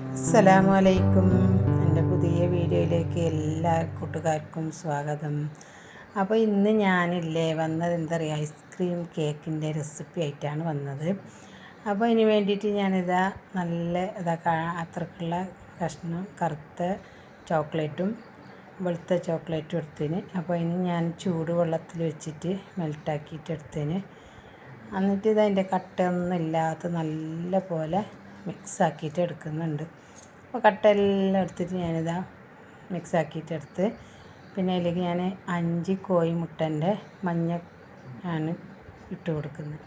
അസ്സലാമലൈക്കും. എന്റെ പുതിയ വീഡിയോയിലേക്ക് എല്ലാ കൂട്ടുകാർക്കും സ്വാഗതം. അപ്പോൾ ഇന്ന് ഞാനില്ലേ വന്നത് എന്താ പറയുക ഐസ്ക്രീം കേക്കിന്റെ റെസിപ്പി ആയിട്ടാണ് വന്നത്. അപ്പോൾ അതിന് വേണ്ടിയിട്ട് ഞാനിതാ നല്ല ഇതാ അത്രക്കുള്ള കഷ്ണം കറുത്ത ചോക്ലേറ്റും വെളുത്ത ചോക്ലേറ്റും എടുത്തിന് അപ്പോൾ അതിന് ഞാൻ ചൂടുവെള്ളത്തിൽ വെച്ചിട്ട് മെൽട്ടാക്കിയിട്ട് എടുത്തിന് എന്നിട്ട് ഇത് അതിന്റെ കട്ടയൊന്നും ഇല്ലാത്ത നല്ല പോലെ മിക്സ് ആക്കിയിട്ട് എടുക്കുന്നുണ്ട്. അപ്പോൾ കട്ടെല്ലാം എടുത്തിട്ട് ഞാനിതാ മിക്സ് ആക്കിയിട്ട് എടുത്ത് പിന്നെ അതിലേക്ക് ഞാൻ അഞ്ച് കോഴി മുട്ടന്റെ മഞ്ഞ ആണ് ഇട്ട് കൊടുക്കുന്നത്.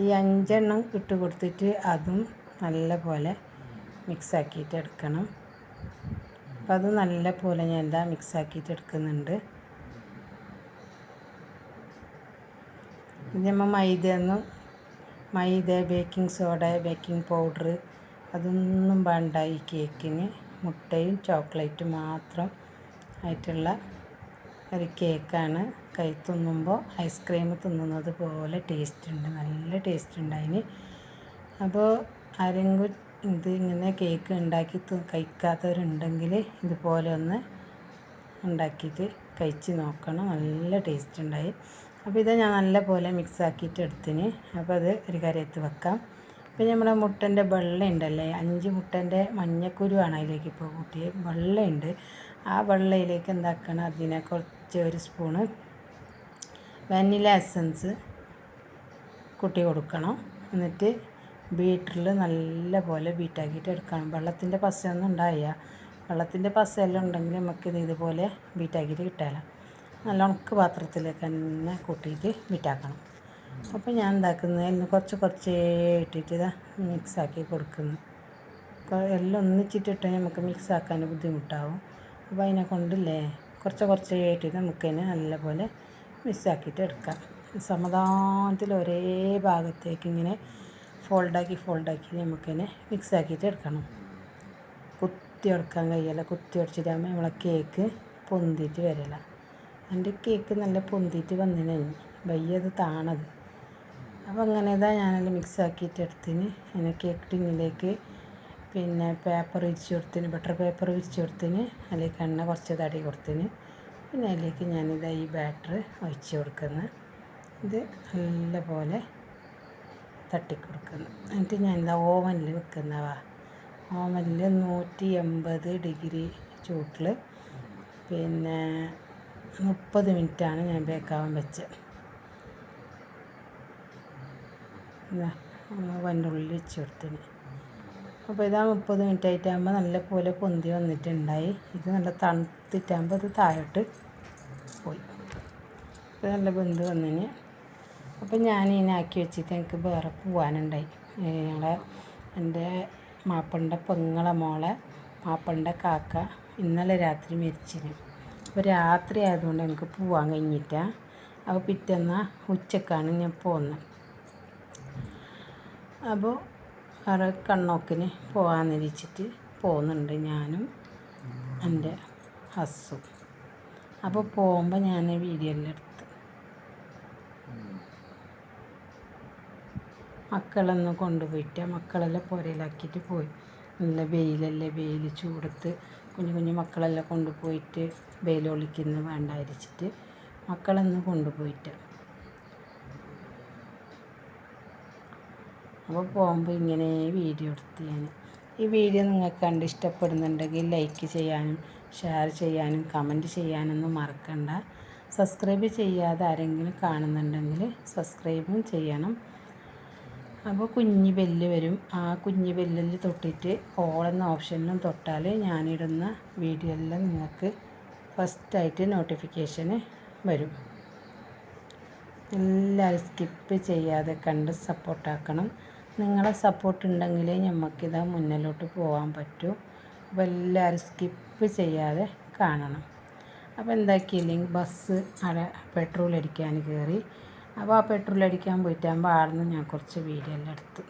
ഈ അഞ്ചെണ്ണം ഇട്ട് കൊടുത്തിട്ട് അതും നല്ല പോലെ മിക്സ് ആക്കിയിട്ട് എടുക്കണം. അപ്പം അത് നല്ല പോലെ ഞാൻ എന്താ മിക്സ് ആക്കിയിട്ട് എടുക്കുന്നുണ്ട്. ഇത് നമ്മൾ മൈദയൊന്നും maida baking soda baking powder അതൊന്നും വേണ്ട ഈ കേക്കിന്. മുട്ടയും ചോക്ലേറ്റും മാത്രം ആയിട്ടുള്ള ഒരു കേക്കാണ്. കൈ തിന്നുമ്പോൾ ഐസ്ക്രീം തിന്നുന്നത് പോലെ ടേസ്റ്റ് ഉണ്ട്. നല്ല ടേസ്റ്റ് ഉണ്ട് അതിന്. അപ്പോൾ ആരെങ്കിലും ഇത് ഇങ്ങനെ കേക്ക് ഉണ്ടാക്കി കഴിക്കാത്തവരുണ്ടെങ്കിൽ ഇതുപോലെ ഒന്ന് ഉണ്ടാക്കിയിട്ട് കഴിച്ച് നോക്കണം. നല്ല ടേസ്റ്റ് ഉണ്ടായി. അപ്പോൾ ഇത് ഞാൻ നല്ല പോലെ മിക്സ് ആക്കിയിട്ട് എടുത്തിന്. അപ്പോൾ അത് ഒരു കരയത്ത് വെക്കാം. പിന്നെ നമ്മുടെ മുട്ടന്റെ വെള്ളയുണ്ടല്ലേ? അഞ്ച് മുട്ടന്റെ മഞ്ഞക്കുരുവാണ് അതിലേക്ക് ഇപ്പോൾ കൂട്ടിയത്. വെള്ളയുണ്ട്. ആ വെള്ളയിലേക്ക് എന്താക്കണം? അതിനെ കുറച്ച് ഒരു സ്പൂണ് വാനില എസൻസ് കൂട്ടി കൊടുക്കണം. എന്നിട്ട് ബീറ്ററിൽ നല്ല പോലെ ബീറ്റാക്കിയിട്ട് എടുക്കണം. വെള്ളത്തിന്റെ പസയൊന്നും ഉണ്ടായില്ല വെള്ളത്തിന്റെ പസയെല്ലാം ഉണ്ടെങ്കിൽ നമുക്കിത് ഇതുപോലെ ബീറ്റാക്കിയിട്ട് കിട്ടാല. നല്ല ഉണക്ക് പാത്രത്തിലേക്ക് തന്നെ കൂട്ടിയിട്ട് വിറ്റാക്കണം. അപ്പോൾ ഞാൻ എന്താക്കുന്നത് ഇന്ന് കുറച്ച് കുറച്ച് ഇട്ടിട്ട് ഇതാ മിക്സാക്കി കൊടുക്കുന്നു. എല്ലാം ഒന്നിച്ചിട്ടിട്ട് നമുക്ക് മിക്സ് ആക്കാൻ ബുദ്ധിമുട്ടാവും. അപ്പോൾ അതിനെ കൊണ്ടില്ലേ കുറച്ച് കുറച്ച് ഇട്ടിട്ട് നമുക്കതിനെ നല്ലപോലെ മിക്സാക്കിയിട്ട് എടുക്കാം. സമാധാനത്തിൽ ഒരേ ഭാഗത്തേക്ക് ഇങ്ങനെ ഫോൾഡാക്കി ഫോൾഡാക്കി നമുക്കതിനെ മിക്സാക്കിയിട്ട് എടുക്കണം. കുത്തി എടുക്കാൻ കഴിയില്ല കുത്തി ഉടച്ചിട്ടാകുമ്പോൾ നമ്മളെ കേക്ക് പൊന്തിയിട്ട് വരില്ല. എന്റെ കേക്ക് നല്ല പൊന്തിയിട്ട് വന്നിന് വയ്യത് താണത്. അപ്പോൾ അങ്ങനെ ഇതാ ഞാനത് മിക്സ് ആക്കിയിട്ട് എടുത്തിന് അങ്ങനെ കേക്ക് ടിന്നിലേക്ക് പിന്നെ പേപ്പർ വിരിച്ച് കൊടുത്തിന് ബട്ടർ പേപ്പർ വിരിച്ച് കൊടുത്തിന് അതിലേക്ക് എണ്ണ കുറച്ച് തടി കൊടുത്തിന് പിന്നെ അതിലേക്ക് ഞാനിതാ ഈ ബാറ്റർ ഒഴിച്ച് കൊടുക്കുന്നു. ഇത് നല്ല പോലെ തട്ടിക്കൊടുക്കുന്നു. എന്നിട്ട് ഞാനിതാ ഓവനിൽ വെക്കുന്നവാ ഓവനിൽ നൂറ്റി എൺപത് ഡിഗ്രി ചൂട്ടിൽ പിന്നെ മുപ്പത് മിനിറ്റാണ് ഞാൻ ബേക്കാവാൻ വെച്ചത്. വന്റെ ഉള്ളിൽ വെച്ച് കൊടുത്തിന് അപ്പോൾ ഇതാ മുപ്പത് മിനിറ്റ് ആയിട്ടാകുമ്പോൾ നല്ല പോലെ പൊന്തി വന്നിട്ടുണ്ടായി. ഇത് നല്ല തണുത്തിട്ടാകുമ്പോൾ ഇത് താഴോട്ട് പോയി. ഇത് നല്ല ബന്ധു വന്നതിന്. അപ്പോൾ ഞാൻ ഇതിനെ ആക്കി വെച്ചിട്ട് എനിക്ക് വേറെ പോവാനുണ്ടായി. ഞങ്ങളെ എന്റെ മാപ്പണ്ട പെങ്ങളെ മോളെ മാപ്പണ്ട കാക്ക ഇന്നലെ രാത്രി മരിച്ചിന്. അപ്പോൾ രാത്രി ആയതുകൊണ്ട് എനിക്ക് പോവാൻ കഴിഞ്ഞിട്ട അപ്പോൾ പിറ്റേന്ന് ഉച്ചക്കാണ് ഞാൻ പോകുന്നത് അപ്പോൾ വേറെ കണ്ണോക്കിന് പോകാമെന്നിരിച്ചിട്ട് പോകുന്നുണ്ട് ഞാനും എന്റെ ഹസ്സും. അപ്പോൾ പോകുമ്പോൾ ഞാൻ വീഡിയോ എല്ലാം എടുത്ത്. മക്കളൊന്ന് കൊണ്ടുപോയിട്ട് മക്കളെല്ലാം പുരയിലാക്കിയിട്ട് പോയി. നല്ല വെയിലല്ലേ വെയിൽ ചൂടത്ത് കുഞ്ഞു കുഞ്ഞു മക്കളെല്ലാം കൊണ്ടുപോയിട്ട് വെയിലൊളിക്കുന്ന വേണ്ടായിരിച്ചിട്ട് മക്കളൊന്ന് കൊണ്ടുപോയിട്ട്. അപ്പോൾ പോകുമ്പോൾ ഇങ്ങനെ വീഡിയോ എടുത്ത് ഞാൻ. ഈ വീഡിയോ നിങ്ങൾക്ക് കണ്ട് ഇഷ്ടപ്പെടുന്നുണ്ടെങ്കിൽ ലൈക്ക് ചെയ്യാനും ഷെയർ ചെയ്യാനും കമന്റ് ചെയ്യാനൊന്നും മറക്കണ്ട. സബ്സ്ക്രൈബ് ചെയ്യാതെ ആരെങ്കിലും കാണുന്നുണ്ടെങ്കിൽ സബ്സ്ക്രൈബും ചെയ്യണം. അപ്പോൾ കുഞ്ഞി ബെല്ല് വരും. ആ കുഞ്ഞി ബെല്ലിൽ തൊട്ടിട്ട് ഓൾ എന്ന ഓപ്ഷനിലും തൊട്ടാൽ ഞാനിടുന്ന വീഡിയോ എല്ലാം നിങ്ങൾക്ക് ഫസ്റ്റായിട്ട് നോട്ടിഫിക്കേഷന് വരും. എല്ലാവരും സ്കിപ്പ് ചെയ്യാതെ കണ്ട് സപ്പോർട്ടാക്കണം നിങ്ങളെ സപ്പോർട്ട് ഉണ്ടെങ്കിലേ നമുക്കിത് മുന്നിലോട്ട് പോകാൻ പറ്റൂ. അപ്പോൾ എല്ലാവരും സ്കിപ്പ് ചെയ്യാതെ കാണണം. അപ്പോൾ എന്താക്കിയില്ലെങ്കിൽ ബസ് അവിടെ പെട്രോൾ അടിക്കാൻ കയറി. അപ്പോൾ ആ പെട്രോൾ അടിക്കാൻ പോയിട്ടാകുമ്പോൾ ആടുന്ന് ഞാൻ കുറച്ച് വീഡിയോ എടുത്തു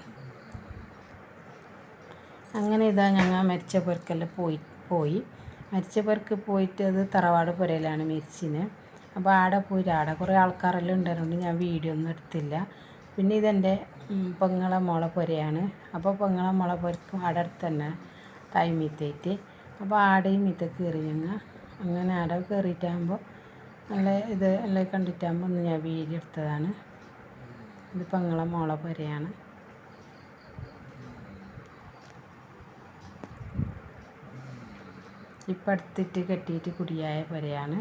അങ്ങനെ ഇതാ ഞങ്ങൾ മരിച്ച പുരക്കെല്ലാം പോയി പോയി. മരിച്ച പുരക്ക് പോയിട്ട് അത് തറവാട് പുരയിലാണ് മരിച്ചിന്. അപ്പോൾ ആടെ പോയി ആടെ കുറേ ആൾക്കാരെല്ലാം ഉണ്ടായിരുന്നുണ്ട് ഞാൻ വീഡിയോ ഒന്നും എടുത്തില്ല. പിന്നെ ഇതെന്റെ പെങ്ങളെ മുള പുരയാണ്. അപ്പോൾ പെങ്ങളെ മുള പുരക്കും ആടെ അടുത്ത് തന്നെ തായ് അപ്പോൾ ആടെയും മീത്ത കയറി ഞങ്ങൾ. അങ്ങനെ ആടെ കയറിയിട്ടാകുമ്പോൾ നല്ല ഇത് എല്ലാം കണ്ടിട്ടാകുമ്പോൾ ഒന്ന് ഞാൻ വീഡിയോ എടുത്തതാണ്. ഇത് പങ്ങളെ മോളെ പുരയാണ്. ഇപ്പം അടുത്തിട്ട് കെട്ടിയിട്ട് കുടിയായ പുരയാണ്.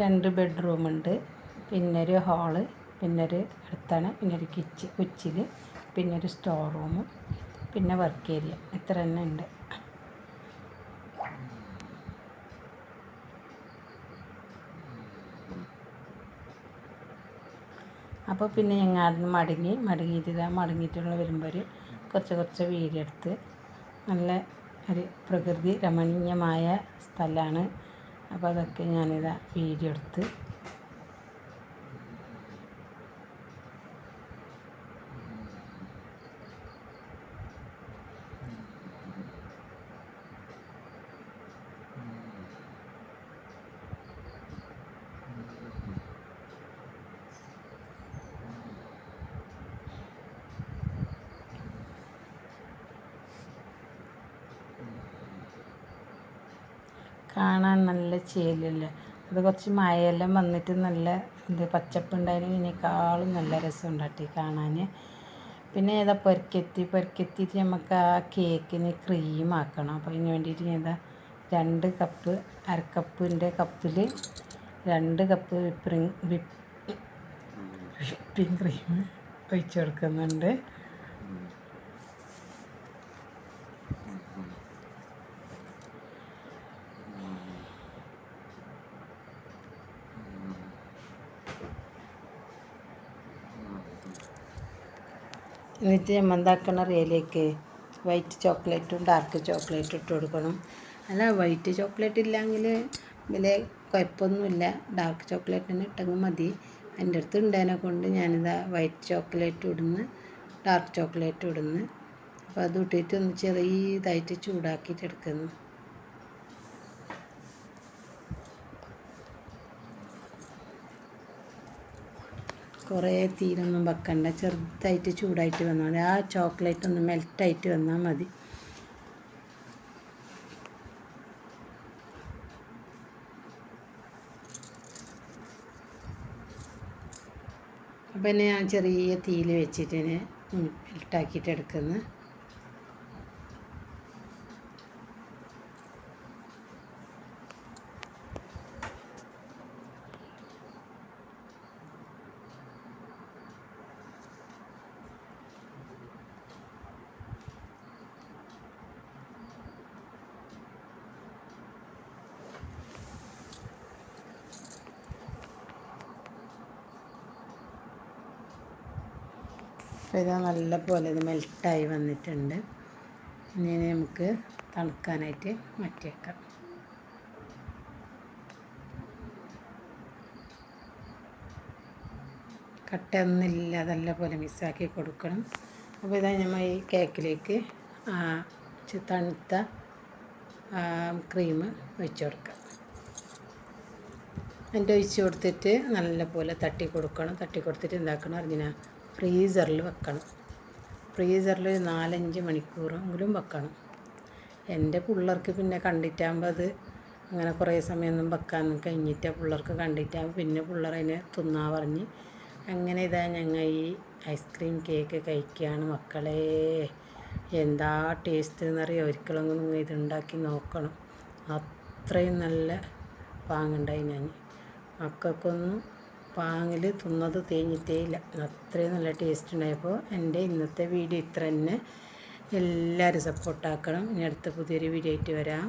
രണ്ട് ബെഡ്റൂമുണ്ട് പിന്നെ ഒരു ഹാൾ പിന്നെ ഒരു അടുത്താണ് പിന്നെ ഒരു കിച്ച് പിന്നെ ഒരു സ്റ്റോർ റൂമും പിന്നെ വർക്ക് ഏരിയ ഇത്ര തന്നെ ഉണ്ട്. അപ്പോൾ പിന്നെ ഞങ്ങൾ അവിടെ മടങ്ങി മടങ്ങിയിട്ട് മടങ്ങിയിട്ടുള്ള വരുമ്പോൾ ഒരു കുറച്ച് കുറച്ച് വീടെടുത്ത് നല്ല ഒരു പ്രകൃതി രമണീയമായ സ്ഥലമാണ് അപ്പോൾ അതൊക്കെ ഞാനിതാ വീഡിയോ എടുത്ത് കാണാൻ നല്ല ചേലല്ല അത് കുറച്ച് മഴയെല്ലാം വന്നിട്ട് നല്ല ഇത് പച്ചപ്പുണ്ടായാലും ഇതിനേക്കാളും നല്ല രസം ഉണ്ടാട്ടി കാണാൻ പിന്നെ ഏതാ പൊരക്കെത്തി പൊരക്കെത്തിയിട്ട് നമുക്ക് ആ കേക്കിന് ക്രീം ആക്കണം. അപ്പോൾ അതിന് വേണ്ടിയിട്ട് ഞാൻ എന്താ രണ്ട് കപ്പ് അരക്കപ്പിന്റെ കപ്പിൽ രണ്ട് കപ്പ് വിപ്പിംഗ് വിപ്പിംഗ് ക്രീം ഒഴിച്ച് കൊടുക്കുന്നുണ്ട്. എന്നിട്ട് നമ്മൾ എന്താക്കണം വൈറ്റ് ചോക്ലേറ്റും ഡാർക്ക് ചോക്ലേറ്റും ഇട്ട് കൊടുക്കണം. അല്ല വൈറ്റ് ചോക്ലേറ്റ് ഇല്ലെങ്കിൽ വലിയ കുഴപ്പമൊന്നുമില്ല. ഡാർക്ക് ചോക്ലേറ്റ് തന്നെ ഇട്ടെങ്കിൽ മതി. എന്റെ അടുത്ത് ഉണ്ടതിനെ കൊണ്ട് ഞാനിതാ വൈറ്റ് ചോക്ലേറ്റ് ഇടുന്നു ഡാർക്ക് ചോക്ലേറ്റ് ഇടുന്നു. അപ്പോൾ അത് ഇട്ടിട്ട് ഒന്ന് ചെറിയതായിട്ട് ചൂടാക്കിയിട്ട് എടുക്കുന്നു. കുറേ തീരൊന്നും വെക്കണ്ട. ചെറുതായിട്ട് ചൂടായിട്ട് വന്നാൽ മതി. ആ ചോക്ലേറ്റ് ഒന്ന് മെൽറ്റായിട്ട് വന്നാൽ മതി. അപ്പം ഞാൻ ചെറിയ തീയിൽ വെച്ചിട്ട് മെൽട്ടാക്കിയിട്ട് എടുക്കുന്നു. അപ്പോൾ ഇതാ നല്ല പോലെ ഇത് മെൽട്ടായി വന്നിട്ടുണ്ട്. ഇനി നമുക്ക് തണുക്കാനായിട്ട് മാറ്റിയേക്കാം. കട്ടയൊന്നുമില്ല നല്ല പോലെ മിക്സാക്കി കൊടുക്കണം. അപ്പോൾ ഇതാ നമ്മൾ ഈ കേക്കിലേക്ക് തണുത്ത ക്രീം ഒഴിച്ചു കൊടുക്കാം. എന്നിട്ട് ഒഴിച്ച് കൊടുത്തിട്ട് നല്ല പോലെ തട്ടി കൊടുക്കണം. തട്ടി കൊടുത്തിട്ട് എന്താക്കണം അറിഞ്ഞാൽ ഫ്രീസറിൽ വെക്കണം. ഫ്രീസറിൽ നാലഞ്ച് മണിക്കൂറെങ്കിലും വെക്കണം. എന്റെ പിള്ളേർക്ക് പിന്നെ കണ്ടിട്ടാകുമ്പോൾ അത് അങ്ങനെ കുറേ സമയമൊന്നും വെക്കാൻ കഴിഞ്ഞിട്ട് പിള്ളേർക്ക് കണ്ടിട്ടാകുമ്പോൾ പിന്നെ പിള്ളേർ അതിനെ പറഞ്ഞ് അങ്ങനെ ഇതാ ഞങ്ങൾ ഈ ഐസ്ക്രീം കേക്ക് കഴിക്കുകയാണ്. മക്കളെ എന്താ ടേസ്റ്റ് എന്നറിയാം? ഒരിക്കലും നിങ്ങൾ ഇതുണ്ടാക്കി നോക്കണം. അത്രയും നല്ല പാങ്ങുണ്ടായി ഞാൻ. മക്കൾക്കൊന്നും പാങ്ങിൽ തിന്നത് തേഞ്ഞിട്ടേ ഇല്ല. അത്രയും നല്ല ടേസ്റ്റ് ഉണ്ടായപ്പോൾ എന്റെ ഇന്നത്തെ വീഡിയോ ഇത്ര തന്നെ. എല്ലാവരും സപ്പോർട്ടാക്കണം ഇനി അടുത്ത പുതിയൊരു വീഡിയോ ആയിട്ട് വരാം.